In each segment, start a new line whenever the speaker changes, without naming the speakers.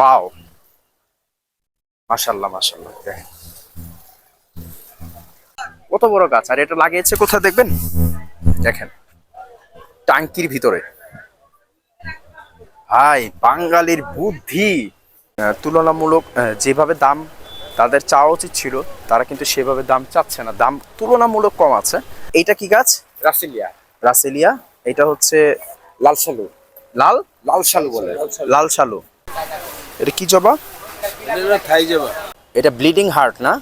Wow মাশাল্লাহ মাশাল্লাহ কত বড় গাছ আর এটা লাগিয়েছে কোথায় দেখবেন? দেখেন টাঙ্কির ভিতরে। ভাই বাঙালির বুদ্ধি। তুলনামূলক যেভাবে দাম তাদের চাওয়া উচিত ছিল তারা কিন্তু সেভাবে দাম চাচ্ছে না। দাম তুলনামূলক কম আছে। এইটা কি গাছ?
রাসেলিয়া।
রাসেলিয়া। এটা হচ্ছে
লাল সালু
লাল?
লাল সালু বলে।
লাল শালু। এটা কি জবা?
এটা থাই যাবা
এটা ব্লিডিং হার্ট না?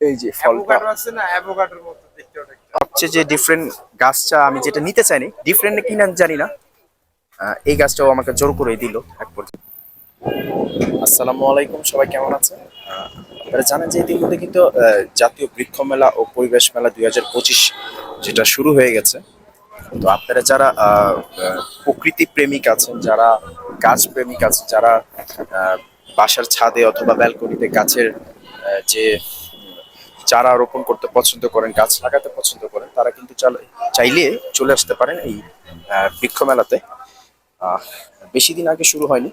এই যে ফলটা।
আছে না অ্যাভোকাডোর মতো দেখতে ওটা।
সবচেয়ে যে ডিফারেন্ট গাছটা আমি যেটা নিতে চাইনি ডিফারেন্ট কি না জানি না। আহ, এই গাছটাও আমাকে জোর করে দিল এক পর্যায়ে। আসসালামু আলাইকুম সবাই কেমন আছেন? আহ, আপনারা জানেন যে ইতিমধ্যে কিন্তু আহ, জাতীয় বৃক্ষ মেলা ও পরিবেশ মেলা দুই হাজার পঁচিশ যেটা শুরু হয়ে গেছে। তো আপনারা যারা প্রকৃতি প্রেমিক আছেন, যারা গাছ প্রেমিক আছেন, যারা বাসার ছাদে অথবা ব্যালকনিতে গাছের যে চারা রোপণ করতে পছন্দ করেন, গাছ লাগাতে পছন্দ করেন, তারা কিন্তু চাইলে চলে আসতে পারেন এই বৃক্ষ মেলাতে। বেশি দিন আগে শুরু হয়নি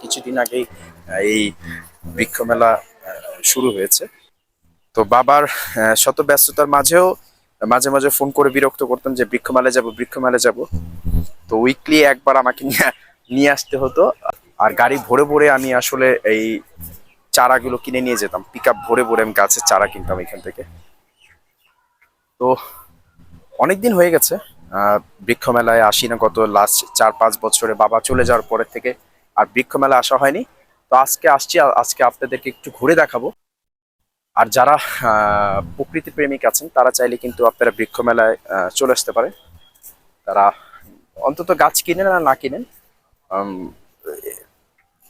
কিছুদিন আগেই এই বৃক্ষ মেলা শুরু হয়েছে। তো বাবার শত ব্যস্ততার মাঝেও মাঝে মাঝে ফোন করে বিরক্ত করতাম যে, বৃক্ষ মেলায় যাব, বৃক্ষ মেলায় যাব। তো উইকলি একবার আমাকে নিয়ে আসতে হতো। আর গাড়ি ভরে ভরে আমি আসলে এই চারাগুলো কিনে নিয়ে যেতাম। পিক আপ ভরে ভরে আমি গাছের চারা কিনতাম এখান থেকে। তো অনেকদিন হয়ে গেছে। বৃক্ষ মেলায় আসি না গত লাস্ট চার পাঁচ বছরে। বাবা চলে যাওয়ার পরের থেকে আর বৃক্ষ মেলায় আসা হয়নি। তো আজকে আসছি, আজকে আপনাদেরকে একটু ঘুরে দেখাবো। আর যারা প্রকৃতি প্রেমিক আছেন, তারা চাইলে কিন্তু আপনারা বৃক্ষ মেলায় চলে আসতে পারে তারা অন্তত গাছ কিনেন আর না কিনেন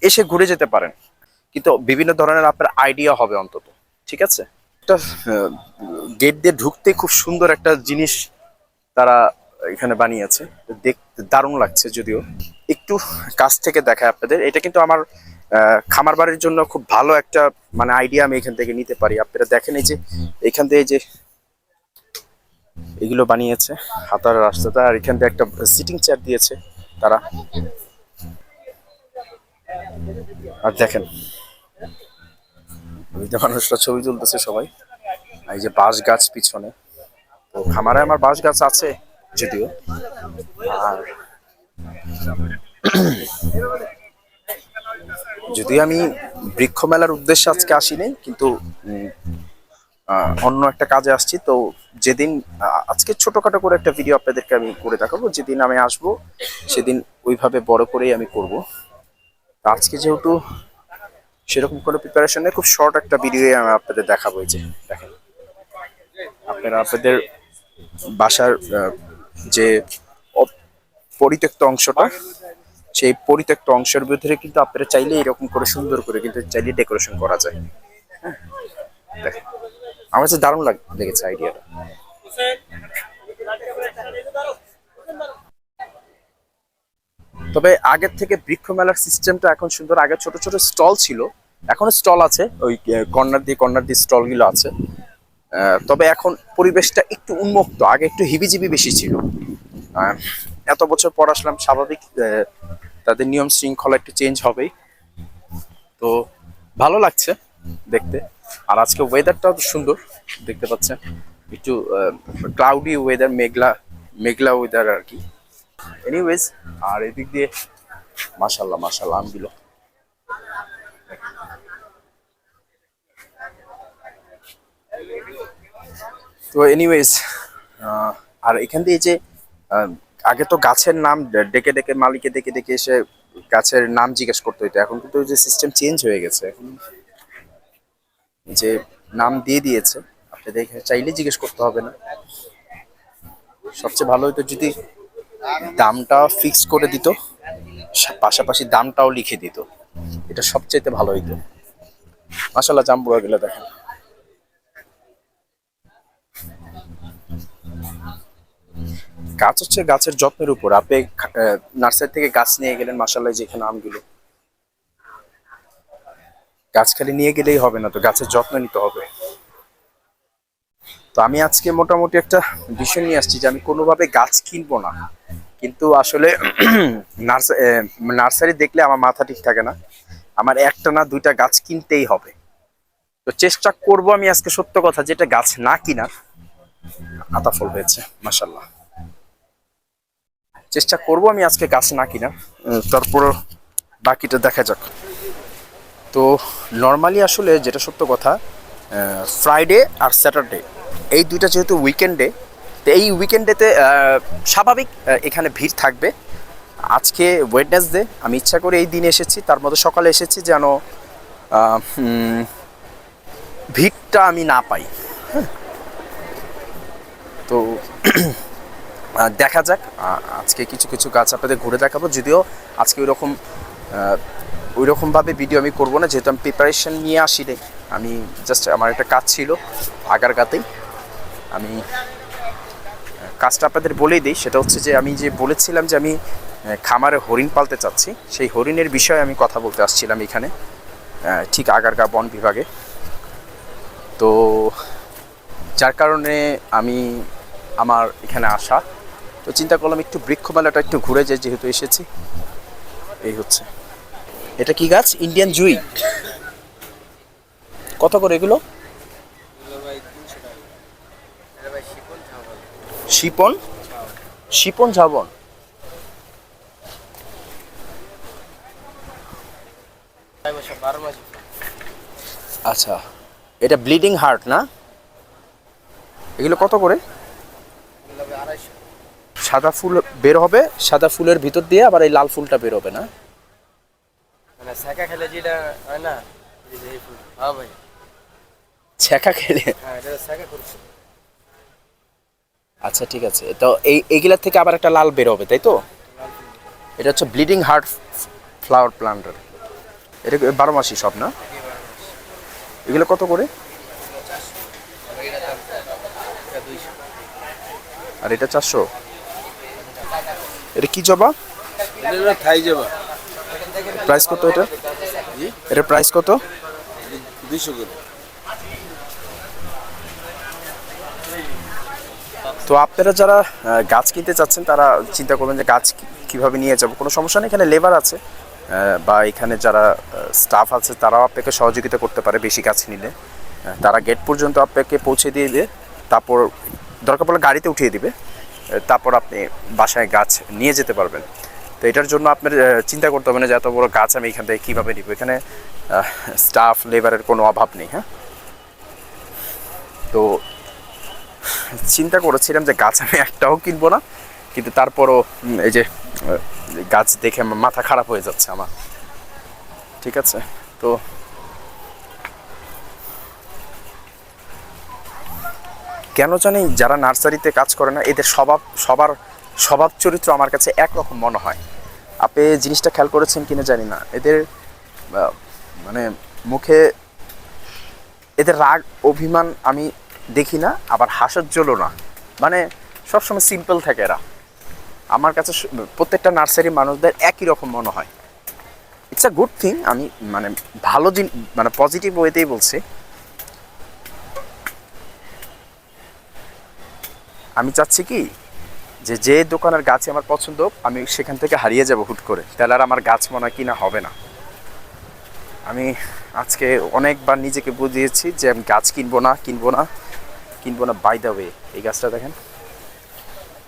এসে ঘুরে যেতে পারেন। কিন্তু বিভিন্ন ধরনের আপনার আইডিয়া হবে অন্তত, ঠিক আছে? একটা গেট দিয়ে ঢুকতে খুব সুন্দর একটা জিনিস তারা এখানে বানিয়েছে। দেখতে দারুণ লাগছে যদিও। একটু কাছ থেকে দেখায় আপনাদের। এটা কিন্তু আমার খামার বাড়ির জন্য খুব ভালো একটা মানে আইডিয়া আমি এখান থেকে নিতে পারি। আপনারা দেখেন এই যে, এখান থেকে যে এগুলো বানিয়েছে, হাতার রাস্তাটা, আর এখান থেকে একটা সিটিং চেয়ার দিয়েছে তারা। আর দেখেন মানুষরা ছবি তুলতেছে সবাই। এই যে বাঁশ গাছ পিছনে। তো খামারে আমার বাঁশ গাছ আছে যদিও। আর যদি আমি বৃক্ষ মেলার উদ্দেশ্যে আজকে আসিনি, কিন্তু অন্য একটা কাজে আসছি। তো যেদিন আজকে ছোটখাটো করে একটা ভিডিও আপনাদেরকে আমি করে দেখাবো। যেদিন আমি আসব, সেদিন ওইভাবে বড় করেই আমি করব। আজকে যেহেতু সেরকম কোনো প্রিপারেশন নেই, খুব শর্ট একটা ভিডিও আমি আপনাদের দেখাবো এই যে, দেখেন। আপনারা আপনাদের বাসার যে পরিত্যক্ত অংশটা সেই পরিত্যক্ত অংশের ভিতরে কিন্তু আপনারা চাইলে এরকম করে সুন্দর করে কিন্তু চাইলে ডেকোরেশন করা যায়। আমার কাছে দারুণ লাগ লেগেছে আইডিয়াটা। তবে আগের থেকে বৃক্ষ মেলার সিস্টেমটা এখন সুন্দর। আগে ছোট ছোট স্টল ছিল, এখনও স্টল আছে, ওই কর্নার দিয়ে কর্নার দিয়ে স্টলগুলো আছে। তবে এখন পরিবেশটা একটু উন্মুক্ত, আগে একটু হিবিজিবি বেশি ছিল। এত বছর পর আসলাম, স্বাভাবিক তাদের নিয়ম শৃঙ্খলা একটু চেঞ্জ হবেই। তো ভালো লাগছে দেখতে। আর আজকে ওয়েদারটাও তো সুন্দর, দেখতে পাচ্ছেন। একটু ক্লাউডি ওয়েদার মেঘলা মেঘলা ওয়েদার আর কি। এনিওয়েজ আর এদিক দিয়ে মাশাল্লাহ মাশাল্লাহ আমগুলো তো এনিওয়েজ আর এখান দিয়ে যে আগে তো গাছের নাম ডেকে ডেকে, মালিকে ডেকে ডেকে এসে গাছের নাম জিজ্ঞেস করতে হইতো। এখন কিন্তু যে সিস্টেম চেঞ্জ হয়ে গেছে। যে নাম দিয়ে দিয়েছে, আপনি দেখে চাইলে জিজ্ঞেস করতে হবে না। সবচেয়ে ভালো হতো যদি দামটা ফিক্স করে দিত পাশাপাশি দামটাও লিখে দিত। এটা সবচাইতে ভালো হইতো। মাসাল্লাহ জাম্বুয়া গেলে দেখেন। গাছ হচ্ছে গাছের যত্নের উপর। আপনি নার্সারি থেকে গাছ নিয়ে গেলেন মাসাল্লাহ যেখানে আমগুলো। গাছ খালি নিয়ে গেলেই হবে না তো, গাছের যত্ন নিতে হবে। তো আমি আজকে মোটামুটি একটা বিষয় নিয়ে আসছি যে আমি কোনোভাবে গাছ কিনবো না। কিন্তু আসলে নার্স- নার্সারি দেখলে আমার মাথা ঠিক থাকে না। আমার একটা না দুইটা গাছ কিনতেই হবে। তো চেষ্টা করব আমি আজকে সত্য কথা যেটা গাছ না কিনার। আতা ফল হয়েছে মাসাল্লাহ চেষ্টা করব আমি আজকে গাছ না উম, তারপর বাকিটা দেখা যাক। তো নর্মালি আসলে যেটা সত্য কথা ফ্রাইডে আর স্যাটারডে এই দুইটা যেহেতু উইকেন্ডে তো এই উইকেন্ডেতে স্বাভাবিক এখানে ভিড় থাকবে। আজকে ওয়েডনেসডে আমি ইচ্ছা করে এই দিন এসেছি তার মধ্যে সকালে এসেছি যেন ভিড়টা আমি না পাই। হ্যাঁ। তো দেখা যাক আজকে কিছু কিছু গাছ আপনাদের ঘুরে দেখাবো। যদিও আজকে ওইরকম ওইরকমভাবে ভিডিও আমি করব না, যেহেতু আমি প্রিপারেশন নিয়ে আসি রে আমি জাস্ট আমার একটা কাজ ছিল আগার গাতেই। আমি কাজটা আপনাদের বলেই দিই। সেটা হচ্ছে যে আমি যে বলেছিলাম যে আমি খামারে হরিণ পালতে চাচ্ছি, সেই হরিণের বিষয়ে আমি কথা বলতে আসছিলাম এখানে ঠিক আগারগা বন বিভাগে। তো, যার কারণে আমি আমার এখানে আসা। তো চিন্তা করলাম একটু বৃক্ষ মেলাটা একটু ঘুরে যাই, যেহেতু এসেছি। এই হচ্ছে। এটা কি গাছ? ইন্ডিয়ান জুই কত করে এগুলো? শিপন? শিপন ঝাবন। আচ্ছা এটা ব্লিডিং হার্ট না? এগুলো কত করে? সাদা ফুল বের হবে? সাদা ফুলের ভিতর দিয়ে আবার এই লাল ফুলটা বের হবে না?
মানে খেলে যেটা হয় না এই যে এই ফুল। হ্যাঁ ভাই।
ছ্যাঁকা খেলে?
হ্যাঁ এটা শাখা করছি।
আচ্ছা ঠিক আছে। তো এই এইগুলার থেকে আবার একটা লাল বের হবে তাই তো? এটা হচ্ছে ব্লিডিং হার্ট ফ্লাওয়ার প্লান্টার। এটা কি বারো মাসি সব না? এগুলো কত করে? আর এটা চারশো? এটা কি জবা?
এটা থাই যাবা
প্রাইস কত এটা? এটা প্রাইস কত?
দুইশো করে।
তো আপনারা যারা গাছ কিনতে চাচ্ছেন তারা চিন্তা করবেন যে গাছ কীভাবে নিয়ে যাব। কোনো সমস্যা নেই এখানে লেবার আছে বা এখানে যারা স্টাফ আছে তারাও আপনাকে সহযোগিতা করতে পারে বেশি গাছ নিলে। তারা গেট পর্যন্ত আপনাকে পৌঁছে দিয়ে দিয়ে তারপর দরকার পড়লে গাড়িতে উঠিয়ে দিবে। তারপর আপনি বাসায় গাছ নিয়ে যেতে পারবেন। তো এটার জন্য আপনার চিন্তা করতে হবে না যে এত বড় গাছ আমি এখান থেকে কীভাবে নিব। এখানে স্টাফ লেবারের কোনো অভাব নেই হ্যাঁ? তো চিন্তা করেছিলাম যে গাছ আমি একটাও কিনবো না, কিন্তু তারপরও এই যে গাছ দেখে মাথা খারাপ হয়ে যাচ্ছে আমার। ঠিক আছে? তো কেন জানি যারা নার্সারিতে কাজ করে না, এদের স্বভাব, সবার স্বভাব চরিত্র আমার কাছে একরকম মনে হয়। আপনি জিনিসটা খেয়াল করেছেন কিনা জানি না। এদের মানে মুখে এদের রাগ, অভিমান আমি দেখি না, আবার হাসার জন্য না। মানে সবসময় সিম্পল থাকে এরা। আমার কাছে প্রত্যেকটা নার্সারি মানুষদের একই রকম মনে হয়। ইটস আ গুড থিং আমি মানে ভালো জিন মানে পজিটিভ ওয়েতেই বলছি। আমি চাচ্ছি কি যে যে দোকানের গাছ আমার পছন্দ, আমি সেখান থেকে হারিয়ে যাব হুট করে। তাহলে আর আমার গাছ মনে কিনা হবে না। আমি আজকে অনেকবার নিজেকে বুঝিয়েছি যে আমি গাছ কিনবো না কিনবো না কিনবো না। বাই দ্য ওয়ে এই গাছটা দেখেন,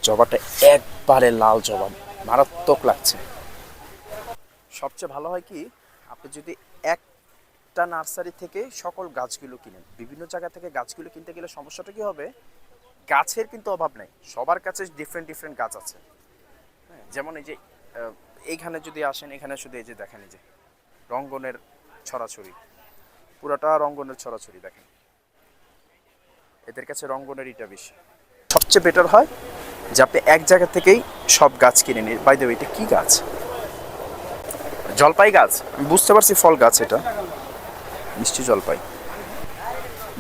জবাটা একবারে লাল জবা, মারাত্মক লাগছে। সবচেয়ে ভালো হয় কি, আপনি যদি একটা নার্সারি থেকে সকল গাছগুলো কিনেন, বিভিন্ন জায়গা থেকে গাছগুলো কিনতে গেলে সমস্যাটা কি হবে? গাছের কিন্তু অভাব নেই। সবার কাছে ডিফারেন্ট ডিফারেন্ট গাছ আছে। হ্যাঁ, যেমন এই যে এইখানে যদি আসেন এখানে শুধু এই যে দেখেন এই যে রঙ্গনের ছড়াছড়ি। পুরাটা রঙ্গনের ছড়াছড়ি দেখেন। এদের কাছে রঙ্গনের ইটা বেশি। সবচেয়ে বেটার হয় যে আপনি এক জায়গা থেকেই সব গাছ কিনে নিন। বাই দেবে এটা কি গাছ? জলপাই গাছ? আমি বুঝতে পারছি ফল গাছ এটা। মিষ্টি জলপাই।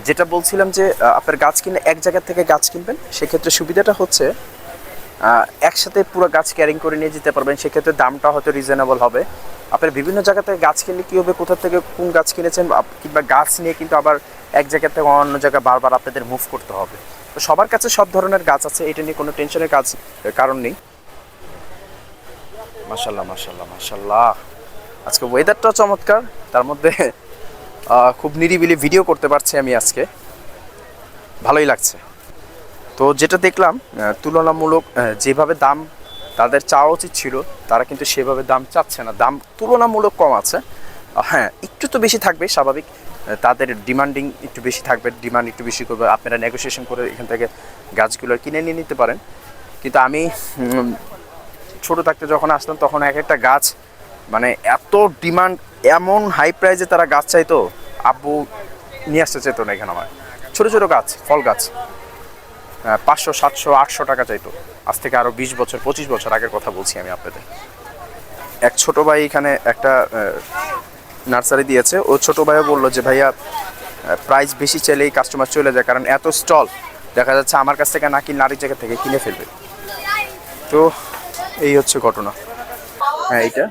যেটা বলছিলাম যে আপনার গাছ কিনে এক জায়গা থেকে গাছ কিনবেন, সেক্ষেত্রে সুবিধাটা হচ্ছে একসাথে পুরো গাছ ক্যারিং করে নিয়ে যেতে পারবেন, সেক্ষেত্রে দামটা হয়তো রিজনেবল হবে। আপনার বিভিন্ন জায়গা থেকে গাছ কিনলে কী হবে, কোথা থেকে কোন গাছ কিনেছেন কিংবা গাছ নিয়ে কিন্তু আবার এক জায়গা থেকে অন্য জায়গায় বারবার আপনাদের মুভ করতে হবে। তো সবার কাছে সব ধরনের গাছ আছে, এটা নিয়ে কোনো টেনশনের কাজ কারণ নেই। মাশাল্লাহ মাশাল্লাহ মাশাল্লাহ আজকে ওয়েদারটা চমৎকার, তার মধ্যে খুব নিরিবিলি ভিডিও করতে পারছি আমি আজকে। ভালোই লাগছে। তো যেটা দেখলাম তুলনামূলক যেভাবে দাম তাদের চাওয়া উচিত ছিল, তারা কিন্তু সেভাবে দাম চাচ্ছে না। দাম তুলনামূলক কম আছে। হ্যাঁ একটু তো বেশি থাকবে, স্বাভাবিক। তাদের ডিমান্ডিং একটু বেশি থাকবে ডিমান্ড একটু বেশি করবে। আপনারা নেগোসিয়েশন করে এখান থেকে গাছগুলো কিনে নিয়ে নিতে পারেন। কিন্তু আমি ছোট থাকতে যখন আসতাম, তখন এক একটা গাছ মানে এত ডিমান্ড, এমন হাই প্রাইজে তারা গাছ চাইতো আব্বু নিয়ে আসতে চাইতো না এখানে আমার। ছোটো ছোটো গাছ, ফল গাছ। পাঁচশো, সাতশো, আটশো টাকা চাইতো। আজ থেকে আরও বিশ বছর, পঁচিশ বছর আগের কথা বলছি আমি আপনাদের। এক ছোট ভাই এখানে একটা নার্সারি দিয়েছে। ও ছোট ভাইও বলল যে, ভাইয়া প্রাইস বেশি চাইলেই কাস্টমার চলে যায়, কারণ এত স্টল দেখা যাচ্ছে আমার কাছ থেকে না কিনে নারী জায়গা থেকে কিনে ফেলবে। তো এই হচ্ছে ঘটনা। হ্যাঁ এইটা।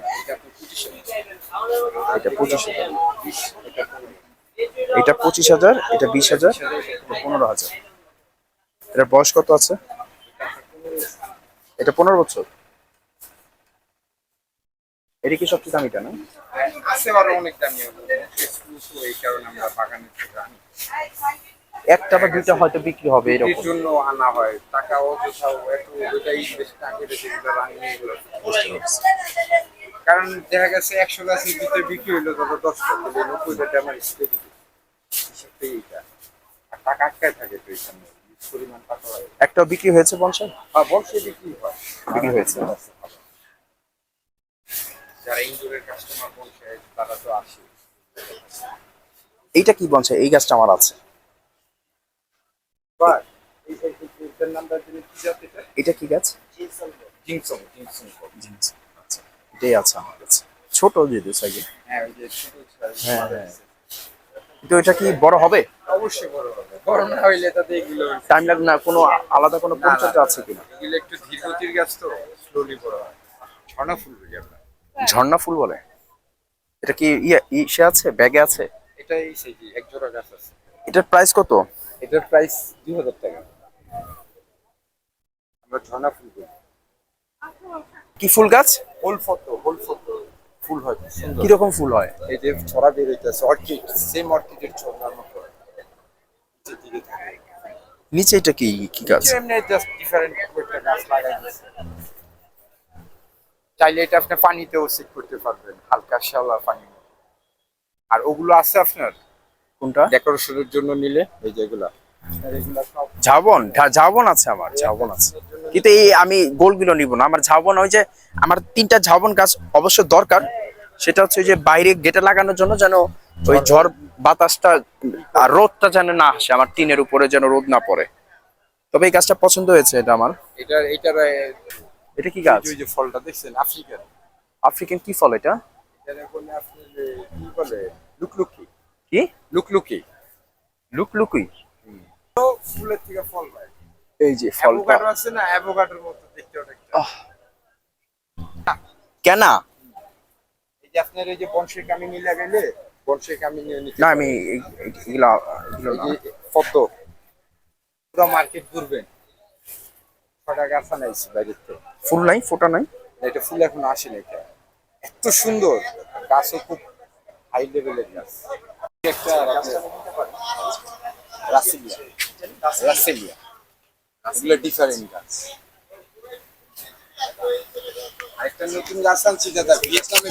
এটা পঁচিশ হাজার। এটা পঁচিশ হাজার এটা বিশ হাজার এটা পনেরো হাজার। এটার বয়স কত আছে? এটা পনেরো বছর। এটা কি সবচেয়ে দামিটা না?
অনেক দামি। এই কারণে আমরা
একটা বা দুইটা হয়তো বিক্রি হবে
এর
এরকম
জন্য আনা হয়। টাকা এত ওইটাই বেশি টাকা কারণ দেখা গেছে একশো গাছের ভিতরে বিক্রি হইল তত দশটা তাহলে নব্বই টাকা আমার স্প্রে দিবে এইটা আর টাকা আটকায় থাকে তো এখানে পরিমাণ টাকা হয়
একটা বিক্রি হয়েছে বংশাই
বা বর্ষে বিক্রি হয়।
বিক্রি হয়েছে।
যারা ইন্দোরের কাস্টমার বলছে তারা তো আসে।
এইটা কি বংশাই এই গাছটা আমার আছে।
বা এই- নামটা কি জাত এটা
এটা কি গাছ?
জিংসং জিংসং।
আচ্ছা এটাই আছে আমার কাছে। ছোট যেহেতু সাইজে।
হ্যাঁ
হ্যাঁ, হ্যাঁ। কিন্তু এটা কি বড় হবে?
অবশ্যই বড় হবে। বড় না হইলে তাতে এগুলো
টাইম লাগবে না কোনো আলাদা কোনো পরিচর্যা আছে কিনা?
এগুলো একটু ধীরগতির গাছ তো স্লোলি বড় হয়। ছড়া ফুল
ঝর্ণা ফুল বলে? এটা কি ইয়ে আছে? ব্যাগে আছে?
এটাই সেই যে এক জোড়া গাছ আছে।
এটার প্রাইস কত?
এটার প্রাইস দুই হাজার টাকা। আমরা ঝর্ণা ফুল করি
কি ফুল গাছ?
হোল ফটো হোল ফটো ফুল হয় সুন্দর।
কীরকম ফুল হয়?
এই যে ছড়া বের হইতেছে অর্কিড সেম অর্কিডের ছড়ার মতো।
নিচে এটা কি কি গাছ?
এমনি জাস্ট ডিফারেন্ট একটা গাছ লাগাই দিয়েছে চাইলে এটা আপনি পানিতেও সেট করতে পারবেন হালকা শ্যাওলা পানি। আর ওগুলো আছে আপনার?
কোনটা?
ডেকোরেশনের জন্য নিলে এই যেগুলা
ঝাবন? ঝাবন আছে আমার ঝাবন আছে। কিন্তু এই আমি গোলগুলো নিব না। আমার ঝাবন ওই যে আমার তিনটা ঝাবন গাছ অবশ্য দরকার। সেটা হচ্ছে যে বাইরে গেটে লাগানোর জন্য যেন ওই ঝড় বাতাসটা আর রোদটা যেন না আসে আমার টিনের উপরে যেন রোদ না পড়ে। তবে এই গাছটা পছন্দ হয়েছে এটা আমার।
এটার এটার
এটা কি গাছ?
ওই যে ফলটা দেখছেন আফ্রিকান
আফ্রিকান কি ফল এটা?
বলে আপনি কি বলে? লুকলুকি।
কি?
লুকলুকি।
লুকলুকুই
তো ফুলের থেকে ফল হয়
এই যে ফলটা।
আছে না অ্যাভোকাডোর মতো দেখতে
আহ। কেনা?
এই যে আপনার এই যে বংশের কামিনী লাগাইলে বংশের কামিনী
না আমি এগুলা এগুলো
পদ্ম। পুরো মার্কেট ঘুরবেন। ছটা গাছ আনাইছি বাইরের থেকে।
ফুল নাই ফোটা নাই?
এটা ফুল এখন আসেনি এটা। এত সুন্দর। গাছও খুব হাই লেভেলের গাছ। একটা রাসেলিয়া। রাসেলিয়া এগুলো ডিফারেন্ট গাছ। আরেকটা নতুন গাছ আনছি দাদা ভিয়েতনামে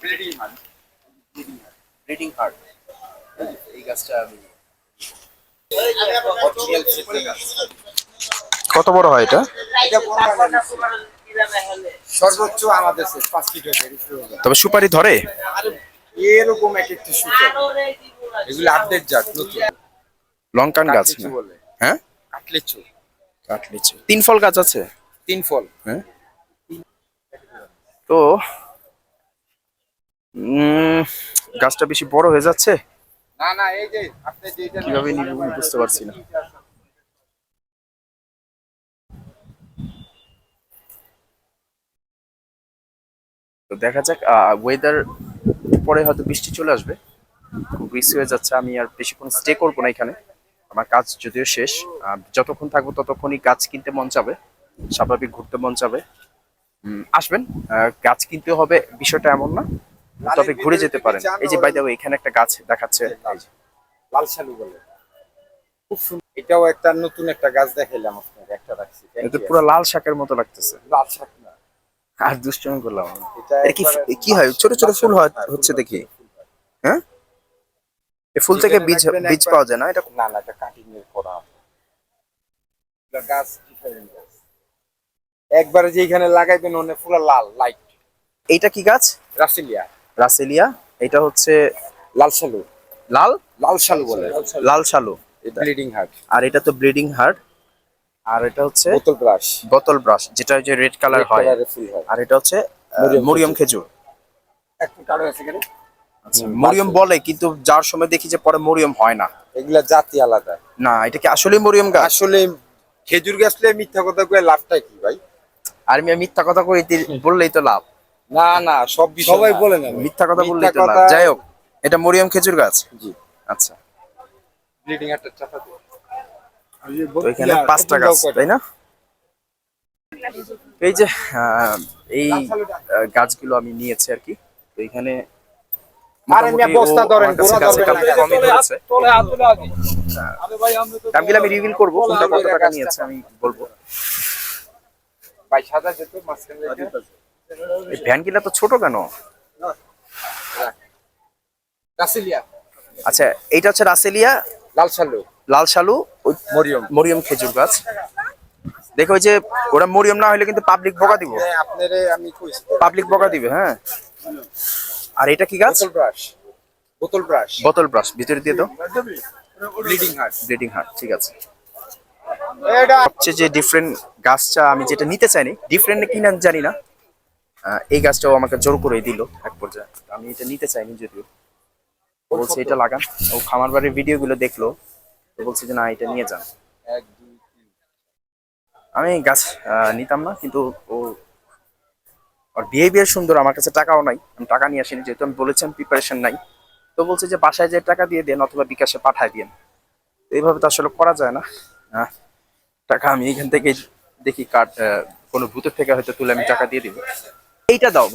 ব্রিডিং
ব্রিডিং হার্ট এই গাছটা আমি
গাছ।
কত বড় হয় এটা?
সর্বোচ্চ আমাদের পাঁচ ফিট।
তবে সুপারি ধরে?
আর এরকম এক একটি সুপার। এগুলো আপডেট জাত নতুন।
লঙ্কান গাছ না?
বলে।
হ্যাঁ?
কাটলিচু।
কাটলিচু। তিন ফল গাছ আছে?
তিন ফল।
হ্যাঁ? তো গাছটা বেশি বড় হয়ে যাচ্ছে?
না না এই যে আপনি যেটা
কীভাবে নিব বুঝতে পারছি না। তো দেখা যাক ওয়েদার পরে হয়তো বৃষ্টি চলে আসবে। খুব রিস্ক হয়ে যাচ্ছে আমি আর বেশিক্ষণ স্টে করব না এখানে। আমার কাজ যদিও শেষ যতক্ষণ থাকব ততক্ষণই গাছ কিনতে মন চাবে স্বাভাবিক ঘুরতে মন চাবে। আসবেন গাছ কিনতে হবে বিষয়টা এমন না তবে ঘুরে যেতে পারেন। এই যে বাই এখানে একটা গাছ দেখাচ্ছে।
লাল শালু বলে। খুব সুন্দর এটাও একটা নতুন একটা গাছ দেখাইলাম আপনাকে একটা রাখছি।
এটা পুরো লাল শাকের মতো লাগতেছে।
লাল শাক না।
আর দুষ্টমি করলাম।
এটা
কি কি হয়? ছোট ছোট ফুল হয় হচ্ছে দেখি।
হ্যাঁ?
এই ফুল থেকে বীজ বীজ পাওয়া যায় না? এটা
না না এটা কাটিং এর করা এটা গাছ ডিফারেন্ট গাছ। একবারে যেখানে লাগাইবেন ওনে পুরো লাল লাইট
এইটা কি গাছ?
রাসিলিয়া।
রাসেলিয়া। এটা হচ্ছে
লাল শালু।
লাল?
লাল শালু বলে।
লাল শালু।
ব্লিডিং হার্ট
আর এটা তো ব্লিডিং হার্ট আর এটা হচ্ছে
বোতল ব্রাশ
বোতল ব্রাশ যেটা যে রেড কালার হয়। আর এটা হচ্ছে
মরিয়ম
খেজুর।
একটু কালো আছে কেন
মরিয়ম বলে কিন্তু যার সময় দেখি যে পরে মরিয়ম হয় না।
এগুলা জাতি আলাদা।
না এটা কি আসলে মরিয়ম গাছ?
আসলে খেজুর গাছলে মিথ্যা কথা কয়ে লাভটা কি ভাই?
আর আমি মিথ্যা কথা কই বললেই তো লাভ।
না না সব বিষয় সবাই বলে না
মিথ্যা কথা বললেই তো লাভ। যাই হোক এটা মরিয়ম খেজুর গাছ?
জি।
আচ্ছা।
ব্লিডিং হার্টের চাপা দিয়ে
তো এখানে পাঁচটা গাছ তাই না? এই যে এই গাছগুলো আমি নিয়েছি আর কি। তো এখানে আমি রিভিল করব কোনটা কত টাকা নিয়েছে আমি বলব। এই ভ্যানগুলা তো ছোট কেন?
রাসেলিয়া।
আচ্ছা এইটা হচ্ছে রাসেলিয়া
লাল শালু।
লাল শালু ওই
মরিয়ম।
মরিয়ম খেজুর গাছ। দেখো ওই যে ওরা মরিয়ম না হলে কিন্তু পাবলিক বকা দিব।
হ্যাঁ,
পাবলিক বকা দিবে হ্যাঁ। আর এটা কি গাছ?
বোতল ব্রাশ। বোতল ব্রাশ।
বোতল ব্রাশ ভিতরে দিয়ে দাও।
ব্লিডিং হার্ট
ব্লিডিং হার্ট ঠিক আছে।
এটা
সবচেয়ে যে ডিফারেন্ট গাছটা আমি যেটা নিতে চাইনি ডিফারেন্ট কি না জানি না। এই গাছটাও আমাকে জোর করে দিল এক পর্যায়ে। আমি এটা নিতে চাইনি যদিও। বলছে এটা লাগান। ও খামার বাড়ির ভিডিও গুলো দেখল। তো বলছে যে না এটা নিয়ে যান। আমি গাছ নিতাম না কিন্তু ও ওর বিহেভিয়ার সুন্দর আমার কাছে টাকাও নাই। আমি টাকা নিয়ে আসিনি যেহেতু আমি বলেছি আমি প্রিপারেশন নাই। তো বলছে যে বাসায় যে টাকা দিয়ে দেন অথবা বিকাশে পাঠায় দিন। এইভাবে তো আসলে করা যায় না। আহ, টাকা আমি এখান থেকে দেখি কার্ড কোনো ভূতের থেকে হয়তো তুলে আমি টাকা দিয়ে দিব। এইটা দাও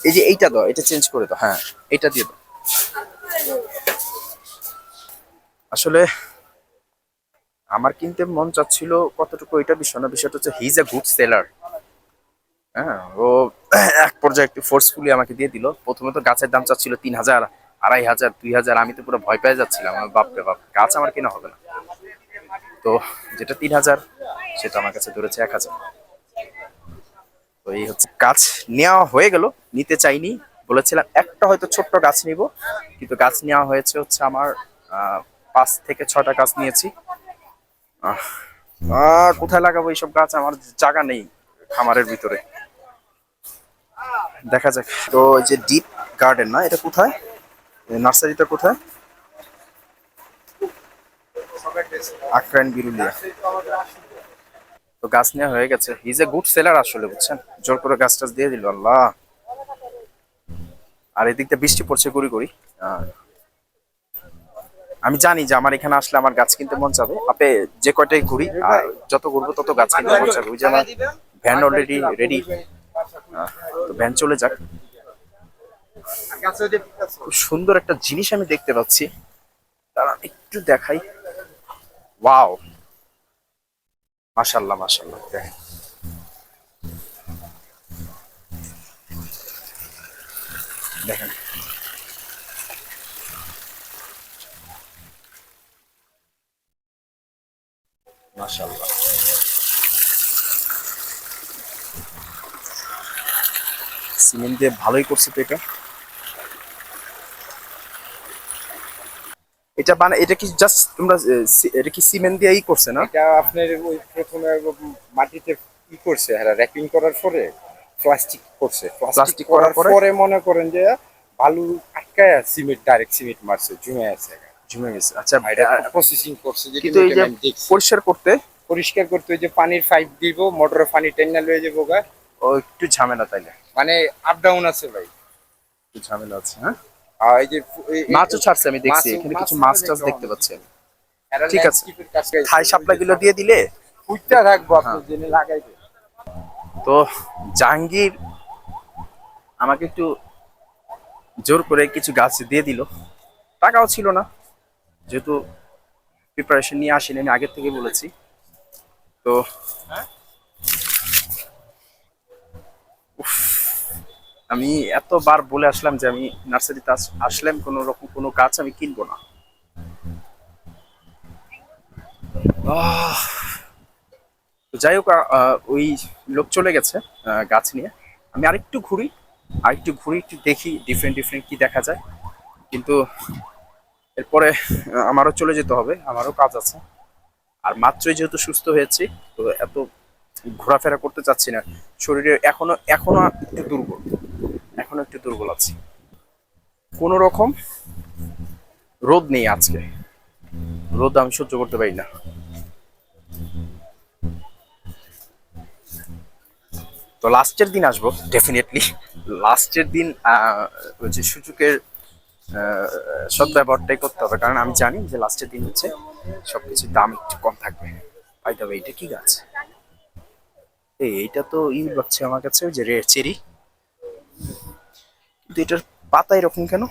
এই যে এইটা দাও এটা চেঞ্জ করে দাও হ্যাঁ এইটা দিয়ে দাও। আসলে আমার কিনতে মন চাচ্ছিল কতটুকু এটা বিষয় না বিষয়টা হচ্ছে হিজ এ গুড সেলার হ্যাঁ ও এক পর্যায়ে একটু ফোর্সফুলি আমাকে দিয়ে দিল। প্রথমে তো গাছের দাম চাচ্ছিল তিন হাজার, আড়াই হাজার, দুই হাজার। আমি তো পুরো ভয় পেয়ে যাচ্ছিলাম, আমার বাপরে বাপ, গাছ আমার কেনা হবে না। তো যেটা তিন হাজার, সেটা আমার কাছে ধরেছে এক হাজার। তো এই হচ্ছে গাছ নেওয়া হয়ে গেল, নিতে চাইনি। বলেছিলাম একটা হয়তো ছোট্ট গাছ নিব, কিন্তু গাছ নেওয়া হয়েছে হচ্ছে আমার পাঁচ থেকে ছটা গাছ নিয়েছি। কোথায় লাগাবো এইসব গাছ? আমার জায়গা নেই খামারের ভিতরে। দেখা যাক। তো যে ডিপ গার্ডেন না এটা কোথায়? নার্সারিটা কোথায়? আক্রাইন বিরুলিয়া। তো গাছ নেওয়া হয়ে গেছে। ইজ এ গুড সেলার আসলে বুঝছেন? জোর করে গাছ টাছ দিয়ে দিল আল্লাহ। আর এদিক দিয়ে বৃষ্টি পড়ছে গুড়ি গুড়ি। আহ, আমি জানি যে আমার এখানে আসলে আমার গাছ কিনতে মন যাবে আপে যে কয়টাই ঘুরি আর যত ঘুরবো তত গাছ কিনতে মন যাবে ওই যে আমার ভ্যান অলরেডি রেডি তো ভ্যান চলে যাক। খুব সুন্দর একটা জিনিস আমি দেখতে পাচ্ছি। তারা একটু দেখাই। ওয়াও। মাশাল্লাহ মাশাল্লাহ দেখেন। দেখেন। মাশাল্লাহ সিমেন্ট দিয়ে ভালোই করছে তো এটা। এটা মানে এটা কি জাস্ট তোমরা এটা কি সিমেন্ট দিয়েই করছে না?
এটা আপনার ওই প্রথমে মাটিতে ই করছে হ্যাঁ র্যাপিং করার পরে প্লাস্টিক করছে। প্লাস্টিক
করার পরে?
মনে করেন যে বালু আটকায় সিমেন্ট ডাইরেক্ট সিমেন্ট মারছে জমে আছে।
জমে গেছে আচ্ছা
এটা প্রসেসিং করছে যে
কিন্তু এই যে পরিষ্কার করতে?
পরিষ্কার করতে ওই যে পানির পাইপ দিব মোটরের পানি টেনে লয়ে যাব গা
ও একটু ঝামেলা তাইলে।
মানে আপ ডাউন আছে ভাই।
একটু ঝামেলা আছে হ্যাঁ?
আর এই যে
মাছও ছাড়ছে আমি দেখছি এখানে কিছু মাছ টাছ দেখতে পাচ্ছি আমি। ঠিক আছে। থাই সাপ্লাই গুলো দিয়ে দিলে?
ফুটটা থাকব আপনি জেনে লাগাইবে
তো জাহাঙ্গীর আমাকে একটু জোর করে কিছু গাছ দিয়ে দিল। টাকাও ছিল না যেহেতু প্রিপারেশন নিয়ে আসিনি আমি আগের থেকে বলেছি। তো আমি এতবার বলে আসলাম যে আমি নার্সারিতে আস- আসলাম কোনো রকম কোনো গাছ আমি কিনবো না। যাই হোক ওই লোক চলে গেছে গাছ নিয়ে। আমি আরেকটু ঘুরি আরেকটু ঘুরি, একটু দেখি ডিফারেন্ট ডিফারেন্ট কি দেখা যায়। কিন্তু এরপরে আমারও চলে যেতে হবে, আমারও কাজ আছে। আর মাত্রই যেহেতু সুস্থ হয়েছি, তো এত ঘোরাফেরা করতে চাচ্ছি না। শরীরে এখনও এখনও একটু দুর্বল। এখনও একটু দুর্বল আছি। কোনো রকম রোদ নেই আজকে। রোদ আমি সহ্য করতে পারি না। তো লাস্টের দিন আসব ডেফিনেটলি লাস্টের দিন আহ, ওই সুযোগের আহ, সদ্ব্যবহারটাই করতে হবে। কারণ আমি জানি যে লাস্টের দিন হচ্ছে সবকিছুর দাম একটু কম থাকবে। পাই তবে এটা কি গাছ? এই, এইটা তো ই লাগছে আমার কাছে যে রেড চেরি। কিন্তু এটার পাতা এরকম কেন?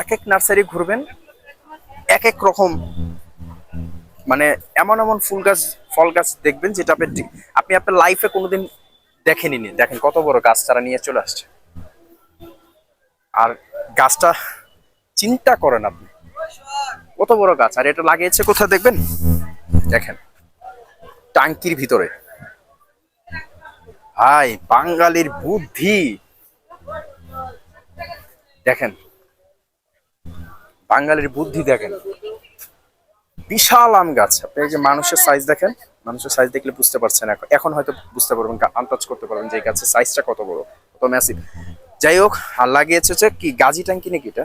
এক এক নার্সারি ঘুরবেন, এক এক রকম মানে এমন এমন ফুল গাছ, ফল গাছ দেখবেন যেটা আপনি আপনি আপনার লাইফে কোনোদিন দেখেনি দেখেন কত বড় গাছ তারা নিয়ে চলে আসছে। আর গাছটা চিন্তা করেন আপনি। কত বড় গাছ, আর এটা লাগিয়েছে কোথায় দেখবেন? দেখেন। টাঙ্কির ভিতরে। ভাই, বাঙালির বুদ্ধি। দেখেন, বাঙালির বুদ্ধি দেখেন। বিশাল আম গাছ। আপনি যে মানুষের সাইজ দেখেন, মানুষের সাইজ দেখলে বুঝতে পারছেন এখন। এখন হয়তো বুঝতে পারবেন আন্দাজ করতে পারবেন যে গাছের সাইজটা কত বড়, কত ম্যাসিভ যাই হোক, আর লাগিয়েছে কি, গাজি ট্যাঙ্কি নাকি এটা?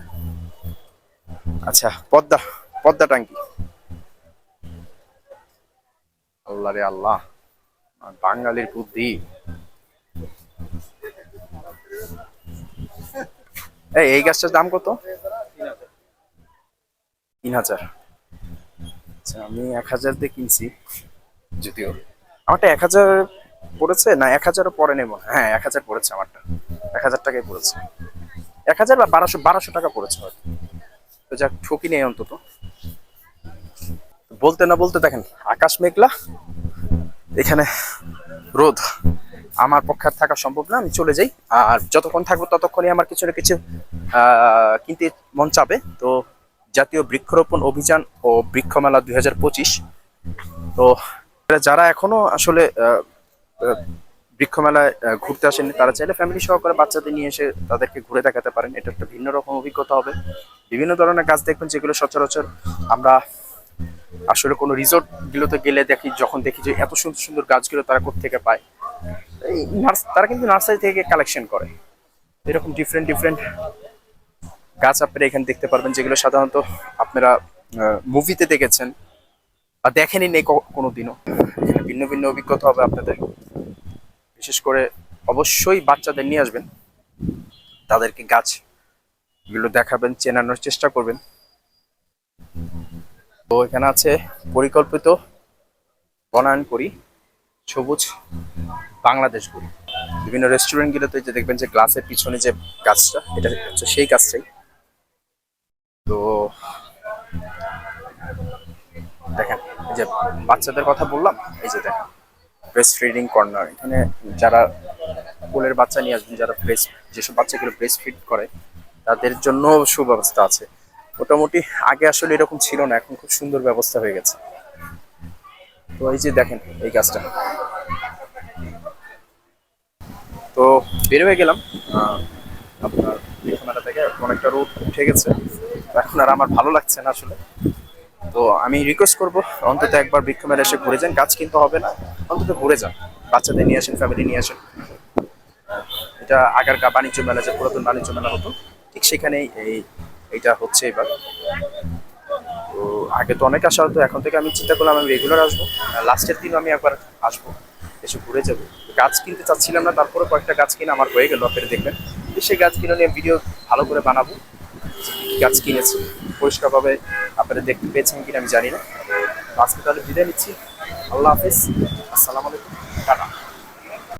আচ্ছা পদ্মা পদ্মা ট্যাঙ্কি আল্লাহ আল্লাহ বাঙালির বুদ্ধি। এই গাছটার দাম কত? তিন হাজার। আচ্ছা আমি এক হাজার দিয়ে কিনছি, যদিও। আমারটা এক হাজার পড়েছে না, এক হাজারও পরে নেব হ্যাঁ। এক হাজার পড়েছে আমারটা। এক হাজার টাকাই পড়েছে। এক হাজার বা বারোশো বারোশো টাকা পড়েছে হয়তো। যাক, ঠকি নেই অন্তত। বলতে না বলতে দেখেন আকাশ মেঘলা এখানে রোদ। আমার পক্ষে থাকা সম্ভব না আমি চলে যাই। আর যতক্ষণ থাকব ততক্ষণই আমার কিছু না কিছু কিনতে মন চাবে। তো জাতীয় বৃক্ষরোপণ অভিযান ও বৃক্ষমেলা দুই হাজার পঁচিশ তো যারা এখনও আসলে আহ, আহ, বৃক্ষ মেলায় আহ, ঘুরতে আসেনি তারা চাইলে ফ্যামিলি সহকারে বাচ্চাদের নিয়ে এসে তাদেরকে ঘুরে দেখাতে পারেন। এটা একটা ভিন্ন রকম অভিজ্ঞতা হবে। বিভিন্ন ধরনের গাছ দেখবেন যেগুলো সচরাচর আমরা আসলে কোনো রিসোর্ট গুলোতে গেলে দেখি, যখন দেখি যে এত সুন্দর সুন্দর গাছগুলো তারা থেকে পায়, এই তারা কিন্তু নার্সারি থেকে কালেকশন করে। এরকম ডিফারেন্ট ডিফারেন্ট গাছ আপনারা এখানে দেখতে পারবেন, যেগুলো সাধারণত আপনারা মুভিতে দেখেছেন বা দেখেনি নেই ক- কোনোদিনও। এখানে ভিন্ন ভিন্ন অভিজ্ঞতা হবে আপনাদের। বিশেষ করে অবশ্যই বাচ্চাদের নিয়ে আসবেন। তাদেরকে গাছগুলো দেখাবেন, চেনানোর চেষ্টা করবেন। তো এখানে আছে পরিকল্পিত বনায়ন করি, সবুজ বাংলাদেশ করি। বিভিন্ন রেস্টুরেন্ট গুলোতে যে দেখবেন যে গ্লাসের পিছনে যে গাছটা, এটা হচ্ছে সেই গাছটাই। তো দেখেন, এই যে বাচ্চাদের কথা বললাম, এই যে দেখেন ব্রেস্ট ফিডিং কর্নার এখানে যারা কোলের বাচ্চা নিয়ে আসবেন, যারা ব্রেস্ট যেসব বাচ্চাগুলো ব্রেস্ট ফিড করে, তাদের জন্য সুব্যবস্থা আছে। মোটামুটি আগে আসলে এরকম ছিল না, এখন খুব সুন্দর ব্যবস্থা হয়ে গেছে। তো এই যে দেখেন এই গাছটা। তো বের হয়ে গেলাম আপনার বিছানাটা থেকে অনেকটা রোদ উঠে গেছে। এখন আর আমার ভালো লাগছে না আসলে। তো আমি রিকোয়েস্ট করব, অন্তত একবার বৃক্ষ মেলা এসে ঘুরে যান। গাছ কিন্তু হবে না, অন্তত ঘুরে যান। বাচ্চাদের নিয়ে আসেন ফ্যামিলি নিয়ে আসেন। এটা আগেরকার বাণিজ্য মেলা, যে পুরাতন বাণিজ্য মেলা হতো, ঠিক সেখানেই এই এটা হচ্ছে এবার। তো আগে তো অনেক আসা হতো, এখন থেকে আমি চিন্তা করলাম আমি রেগুলার আসব। লাস্টের দিনও আমি একবার আসব এসে ঘুরে যাব। গাছ কিনতে চাচ্ছিলাম না তারপরে কয়েকটা গাছ কিনে আমার হয়ে গেল, আপনারা দেখবেন। সেই গাছ কিনে নিয়ে ভিডিও ভালো করে বানাবো। গাছ কিনেছি, পরিষ্কারভাবে আপনারা দেখতে পেয়েছেন কিনা আমি জানি না। আজকে তাহলে বিদায় নিচ্ছি। আল্লাহ হাফিজ। আসসালামু আলাইকুম। টাটা।